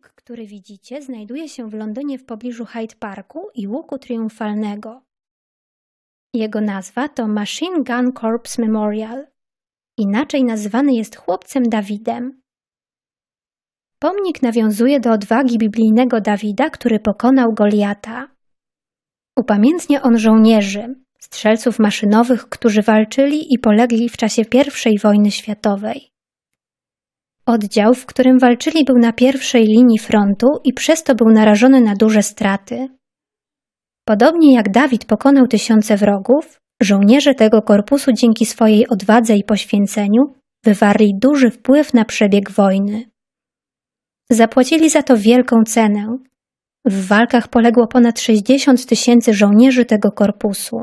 który widzicie, znajduje się w Londynie w pobliżu Hyde Parku i Łuku Triumfalnego. Jego nazwa to Machine Gun Corps Memorial. Inaczej nazywany jest chłopcem Dawidem. Pomnik nawiązuje do odwagi biblijnego Dawida, który pokonał Goliata. Upamiętnia on żołnierzy, strzelców maszynowych, którzy walczyli i polegli w czasie I wojny światowej. Oddział, w którym walczyli, był na pierwszej linii frontu i przez to był narażony na duże straty. Podobnie jak Dawid pokonał tysiące wrogów, żołnierze tego korpusu dzięki swojej odwadze i poświęceniu wywarli duży wpływ na przebieg wojny. Zapłacili za to wielką cenę. W walkach poległo ponad 60 tysięcy żołnierzy tego korpusu.